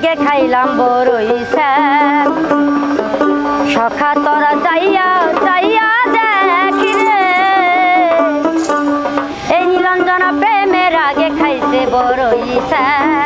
আগে খাইলাম বড়ই সখা তোরা চাইয়া চাইয়া দেখি রে। এই নীলঞ্জনা প্রেমের আগে খাইছে বড়ই স্যার।